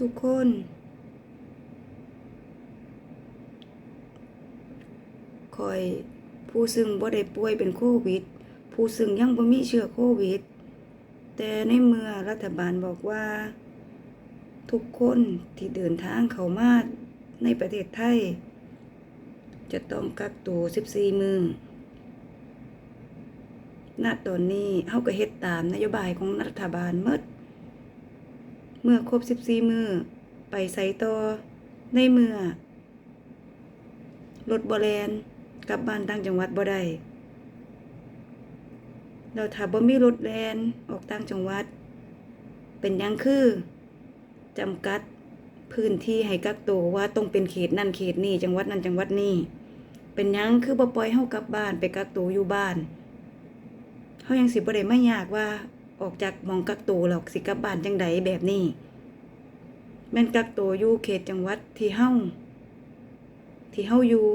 ทุกคน คอยผู้ซึ่งบ่ได้ป่วยเป็นโควิด ผู้ซึ่งยังบ่มีเชื้อโควิด แต่ในเมื่อรัฐบาลบอกว่า ทุกคนที่เดินทางเข้ามาในประเทศไทย จะต้องกักตัว 14 มื้อณตอนนี้เฮาก็เฮ็ดตามนโยบายของรัฐบาลหมดเมื่อครบ14มือ ไปใส่ต่อในเมื่อรถบ่แลนกลับบ้านต่างจังหวัดบ่ได้แล้วถ้าบ่มีรถแลนออกต่างจังหวัด เป็นยังคือจำกัดพื้นที่ให้กักตัวว่าต้องเป็นเขตนั่นเขตนี้จังหวัดนั้นจังหวัดนี้เป็นยังคือบ่ปล่อยเฮากลับบ้านไปกักตัวอยู่บ้านเฮายังสิบ่ได้มายากว่า ออกจากมองกักตัวแล้วสิกลับบ้านจังใดแบบนี้แม่นกักตัวอยู่เขตจังหวัดที่เฮ้าที่เฮ้าอยู่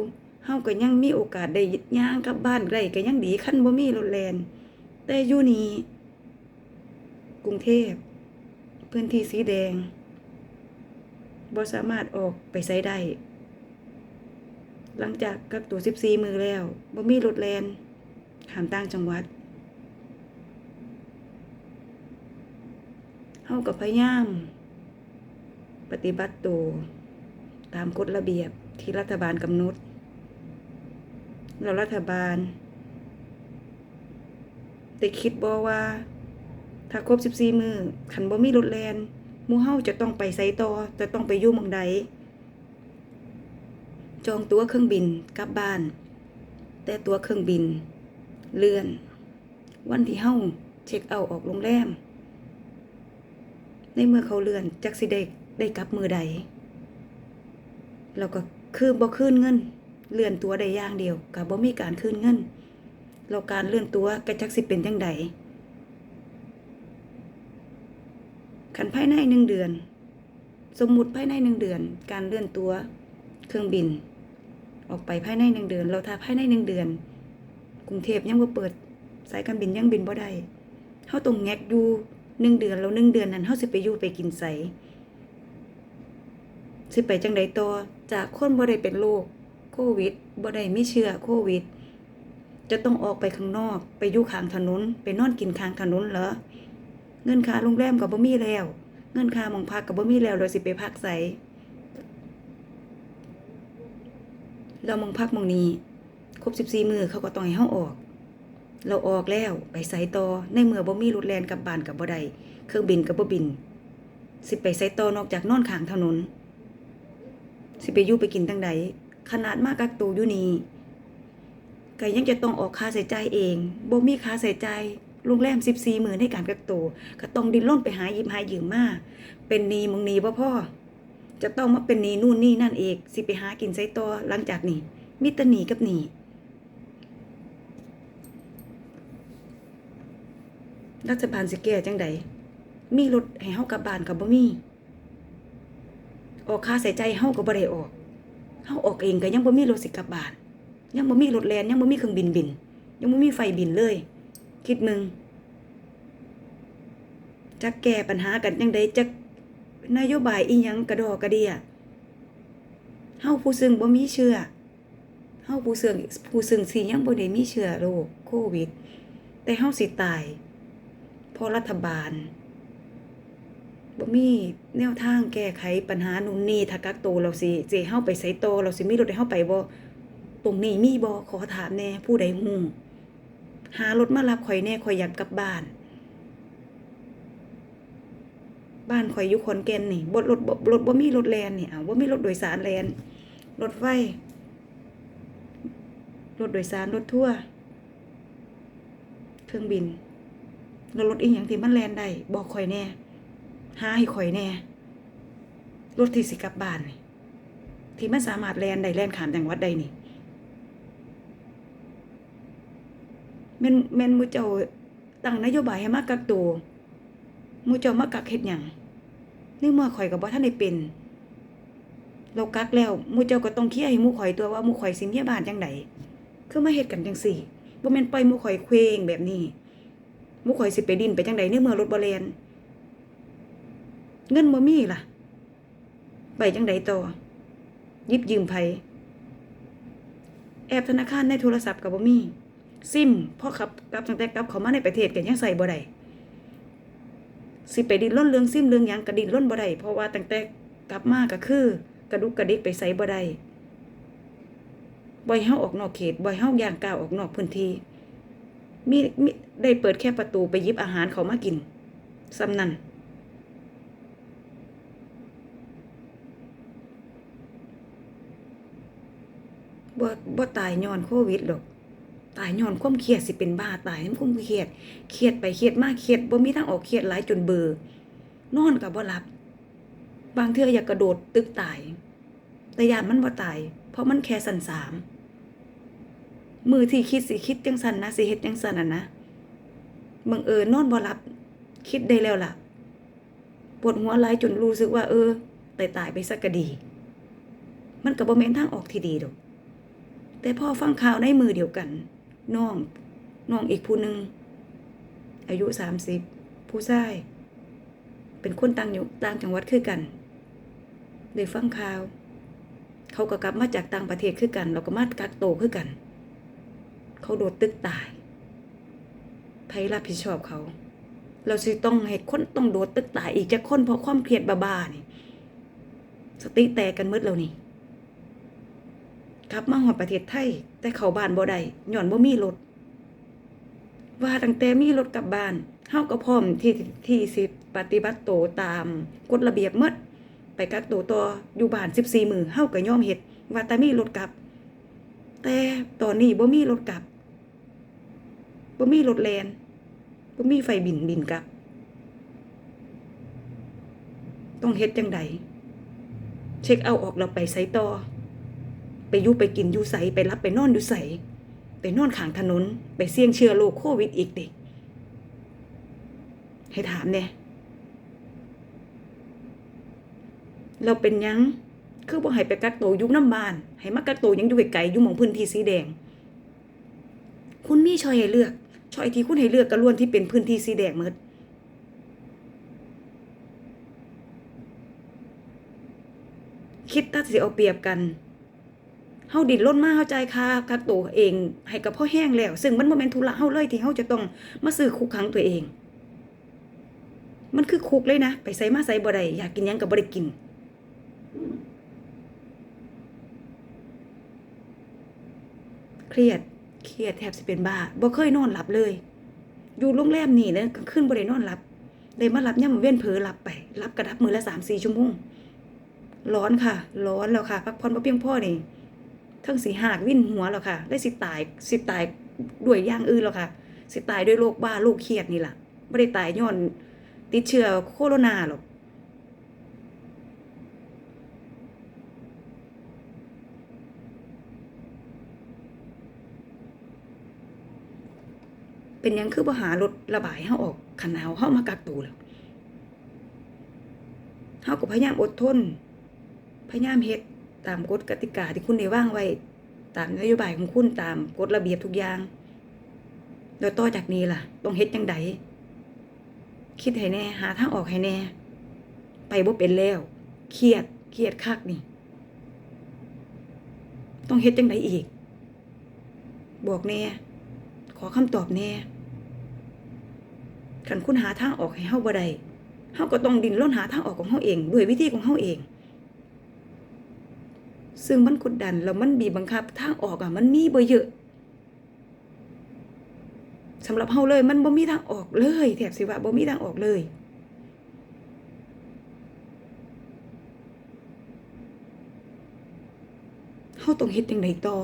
เฮ้าก็ยังมีโอกาสได้ย่างกลับบ้านได้ก็ยังดีคันบ่มีรถแลนแต่อยู่นี่กรุงเทพพื้นที่สีแดงบ่สามารถออกไปไสได้ หลังจากกักตัว 14 มื้อแล้วบ่มีรถแลนข้ามต่างจังหวัด เฮาก็พยายาม ปฏิบัติตัวตามกฎระเบียบที่รัฐบาลกำหนดแล้วรัฐบาลได้คิดบ่ว่า ถ้าครบ14มือคันบ่มีรถแลนมูเฮาจะต้องไปไสต่อจะต้องไปอยู่หม่องใดจองตั๋วเครื่องบินกลับบ้าน แต่ตั๋วเครื่องบิน เลื่อน วันที่เฮาเช็คเอาออกโรงแรม ในเมื่อเขาเลื่อนจักสิได้ได้กลับมือใดแล้วก็คือบ่คืนเงิน เลื่อนตัวได้อย่างเดียวก็บ่มีการคืนเงินแล้วการเลื่อนตัวก็จักสิเป็นจังใดคันภายในหนึ่งเดือน สมมุติภายในหนึ่งเดือน การเลื่อนตัวเครื่องบิน ออกไปภายในหนึ่งเดือน เราถ้าภายในหนึ่งเดือน กรุงเทพยังบ่เปิดสายการบินยังบินบ่ได้เฮาต้องแงกอยู่ หนึ่งเดือนแล้วหนึ่งเดือนนั้นเฮาสิไปอยู่ไปกินไสสิไปจังใดต่อจากคนบ่ได้เป็นโรคโควิดบ่ได้มีเชื้อโควิด จะต้องออกไปข้างนอก ไปอยู่ข้างถนน ไปนอนกินข้างถนนเหรอเงินค่าโรงแรมก็บ่มีแล้ว เงินค่ามองพักก็บ่มีแล้วเราสิไปพักไสเรามองพักมองนี้ ครบ14มื้อเขาก็ต้องให้เฮาออก เราออกแล้วไปไสต่อในเมื่อบ่มีรถแลนกลับบ้านกับบ่ได้เครื่องบินกับบ่บิน สิไปไสต่อนอกจากนอนข้างถนน สิไปอยู่ไปกินจังใดขนาดมากกักตัวอยู่นี่ก็ยังจะต้องออกค่าใช้จ่ายเองบ่มีค่าใช้จ่ายโรงแรม14มื้อในการกักตัวก็ต้องดิ้นรนไปหาหยิบหายืมมาเป็นหนี้มึงหนี้บ่พ่อจะต้องมาเป็นหนี้นู่นนี่นั่นเองสิไปหากินไสต่อหลังจากนี้มีแต่หนี้กับหนี้ รัฐบาลสิแก้จังใดมีรถให้เฮากลับบ้านก็บ่มี ออกค่าใส่ใจเฮาก็บ่ได้ออกเฮาออกเองก็ยังบ่มีรถสิกลับบ้าน ยังบ่มีรถแลนยังบ่มีเครื่องบินบิน ยังบ่มีไฟบินเลย คิดมึงจักแก้ปัญหากันจังใดจักนโยบายอีหยังกระดอกระเดียเฮาผู้ซึ่งบ่มีเชื้อเฮาผู้ซึ่งผู้ซึ่งสิยังบ่ได้มีเชื้อโรคโควิด แต่เฮาสิตาย เพราะรัฐบาลบ่มีแนวทางแก้ไขปัญหานู่นนี่ถ้ากักโตเราสิสิเฮาไปไสโตเราสิมีรถให้เฮาไปบ่ตรงนี้มีบ่ขอถามแน่ผู้ใดฮู้หารถมารับข่อยแน่ข่อยอยากกลับบ้าน บ้านข่อยอยู่ขอนแก่นนี่บ่รถบ่รถบ่มีรถแลนนี่เอาบ่มีรถโดยสารแลนรถไฟรถโดยสารรถทั่วเครื่องบิน แล้วรถอีหยังที่มันแลนได้บอกข่อยแน่หาให้ข่อยแน่รถที่สิกลับบ้านนี่ที่มันสามารถแลนได้แลนขามจังหวัดได้นี่แม่นแม่นมูเจ้าตั้งนโยบายให้มากักตัวมูเจ้ามากักเฮ็ดหยังนี่เมื่อข่อยก็บ่ทันได้เป็นเรากักแล้วมูเจ้าก็ต้องเคลียร์ให้มูข่อยตัวว่ามูข่อยสิมียบ้านจังไดคือมาเฮ็ดกันจังซี่บ่แม่นปล่อยมูข่อยเคว้งแบบนี้ มู่ข่อยสิไปดินไปจังใดในเมื่อรถบ่แล่นเงินบ่มีล่ะ ไปจังใดต่อ ยิบยืมไผแอบธนาคารในโทรศัพท์ก็บ่มี ซิมพ่อขับกลับตั้งแต่กลับเขามาในประเทศก็ยังใส่บ่ได้สิไปดิ้นรนเรื่องซิมเรื่องยังก็ดิ้นรนบ่ได้เพราะว่าตั้งแต่กลับมาก็คือ กระดุกกระดิกไปใส่บ่ได้บ่ให้เฮาออกนอกเขตบ่ให้เฮาย่างก้าวออกนอกพื้นที่ มีมีได้เปิดแค่ประตูไปยิบอาหารเขามากินซ้ำนั่นบ่บ่ตายย้อนโควิดหรอกตายย้อนความเครียดสิเป็นบ้าตายน้ำความเครียดเครียดไปเครียดมาเครียดบ่มีทางออกเครียดหลายจนเบลอนอนก็บ่หลับ บางเทื่ออยากกระโดดตึกตาย แต่ยามมันบ่ตาย เพราะมันแค่สันสาม มือที่คิดสิคิดจังสันนะสิเฮ็ดจังสันน่ะนะบังเอิญนอนบ่หลับ คิดได้แล้วล่ะ ปวดหัวหลายจนรู้สึกว่า เออตายตายๆไปสักก็ดี มันก็บ่แม่นทางออกที่ดีดอก แต่พอฟังข่าวในมือเดียวกันน้องน้องอีกผู้หนึ่งอายุสามสิบผู้ชายเป็นคนต่างอยู่ต่างจังหวัดคือกันได้ฟังข่าว เขาก็กลับมาจากต่างประเทศคือกัน เราก็มากักโตคือกัน เขาโดดตึกตายใครรับผิดชอบเขา เราสิต้องให้คนต้องโดดตึกตายอีกจะคนเพราะความเครียดบ้าๆนี่สติแตกกันมืดแล้วนี่กลับมาหอดประเทศไทย แต่เขาบ้านบ่ได้ย้อนบ่มีรถว่าตั้งแต่มีรถกลับบ้านเฮาก็พร้อมที่ที่สิปฏิบัติโตตามกฎระเบียบหมด ไปกักตัวต่ออยู่บ้าน14 มือเฮาก็ยอมเฮ็ดว่าแต่มีรถกลับ แต่ตอนนี้บ่มีรถกลับ บ่มีรถแลนบ่มีไฟบินบินกลับ ต้องเฮ็ดจังใดเช็คเอาออกแล้วไปไสต่อ ไปอยู่ไปกินอยู่ใสไปรับไปนอนอยู่ใสไปนอนข้างถนน ไปเสี่ยงเชื้อโรคโควิดอีกเด็กให้ถามเนี่ยเราเป็นยังคือบ่ให้ไปกักตัวอยู่น้ำบ้าน ให้มากักตัวยังอยู่ไกลๆอยู่หมองพื้นที่สีแดง คุณมีชอยให้เลือก ชอยที่คุณให้เลือกก็ล้วนที่เป็นพื้นที่สีแดงหมดคิดตัดสิเอาเปรียบกันเฮาดิ้นรนมาเฮาจ่าค่ากักตัวเอง ให้กับพ่อแห้งแล้ว ซึ่งมันบ่แม่นธุระเฮาเลยที่เฮาจะต้องมาซื้อคุกขังตัวเอง มันคือคุกเลยนะ ไปใส่มาใส่บ่ได้อยากกินหยังก็บ่ได้กินเครียด เครียดแทบสิเป็นบ้าบ่เคยนอนหลับเลย อยู่โรงแรมนี่นะกลางคืนบ่ได้นอนหลับได้มาหลับยามมื้อเว้นเผลอหลับไปหลับกระดับมือละ3-4ชั่วโมงร้อนค่ะ ร้อนแล้วค่ะ พักผ่อนบ่เพียงพอนี่ทั้งสีหากวิ่นหัวแล้วค่ะ ได้สิตายสิตายด้วยย่างอื่นแล้วค่ะ สิตายด้วยโรคบ้าโรคเครียดนี่แหละไม่ได้ตายย้อนติดเชื้อโคโรนาหรอก เป็นยังคือบ่หารถระบายเฮาออกขันาวเฮามากักตัวแล้วเฮาก็พยายามอดทน พยายามเฮ็ดตามกฎกติกาที่คุณได้วางไว้ ตามนโยบายของคุณตามกฎระเบียบทุกอย่างแล้วต่อจากนี้ล่ะ ต้องเฮ็ดจังใดคิดให้แน่ หาทางออกให้แน่ ไปบ่เป็นแล้ว เครียด เครียดคักนี่ ต้องเฮ็ดจังใดอีก บอกแน่ ขอคำตอบแน่ คันคุณหาทางออกให้เฮาบ่ได้เฮาก็ต้องดิ้นรนหาทางออกของเฮาเอง ด้วยวิธีของเฮาเอง ซึ่งมันกดดันแล้วมันบีบบังคับทางออกอะมันมีบ่เยอะสำหรับเฮาเลย มันบ่มีทางออกเลยแถบสิว่าบ่มีทางออกเลยเฮาต้องเฮ็ดจังไดต่อ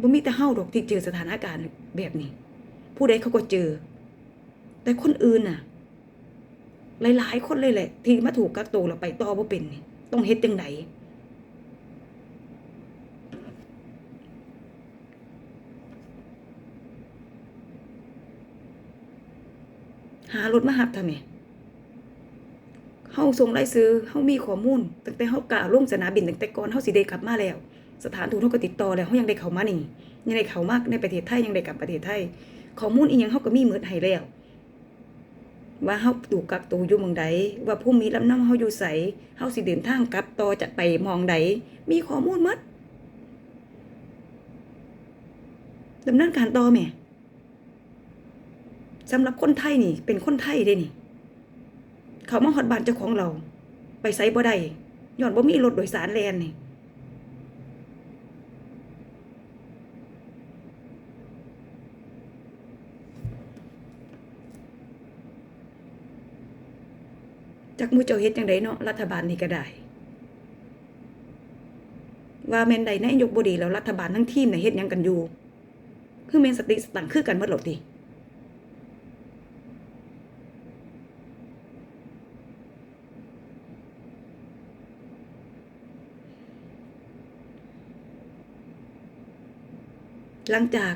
บ่มีแต่เฮาดอกที่เจอสถานการณ์แบบนี้ ผู้ใดเขาก็เจอ แต่คนอื่นน่ะ หลาย ๆ คนเลยแหละ ที่มาถูกกักตัวแล้วไปต่อบ่เป็นนี่ต้องเฮ็ดจังไดหารถมาหับทำไมเฮาส่งรายซื้อเฮามีข้อมูลตั้งแต่เฮากล้าลงสนามบินตั้งแต่ก่อนเฮาสิได้กลับมาแล้ว สถานทูตเฮาก็ติดต่อแล้วเฮายังได้เข้ามานี่ยังได้เข้ามากในประเทศไทยยังได้กลับประเทศไทยข้อมูลอีหยังเฮาก็มีหมดให้แล้ว ว่าเฮาถูกกักตัวอยู่หม่องใดว่าผู้มีลำนำเฮาอยู่ไสเฮาสิเดินทางกลับต่อจะไปมองใดมีข้อมูลหมดดำเนินการต่อแหม่สำหรับคนไทยนี่ เป็นคนไทยเด้นี่ เขามาฮอดบ้านเจ้าของเรา ไปไสบ่ได้ย้อนบ่มีรถโดยสารแลนนี่ จักหมูเจ้าเฮ็ดจังไดเนาะรัฐบาลนี่ก็ได้ ว่าแม่นใดนายกบ่ดีแล้วรัฐบาลทั้งทีมน่ะเฮ็ดหยังกันอยู่ คือแม่นสติสตังคือกันหมดหรอกติหลังจาก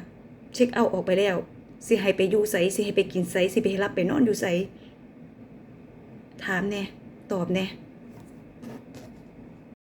เช็คเอาออกไปแล้ว สิให้ไปอยู่ไสสิให้ไปกินไสสิไปรับไปนอนอยู่ไส ถามแน่ตอบแน่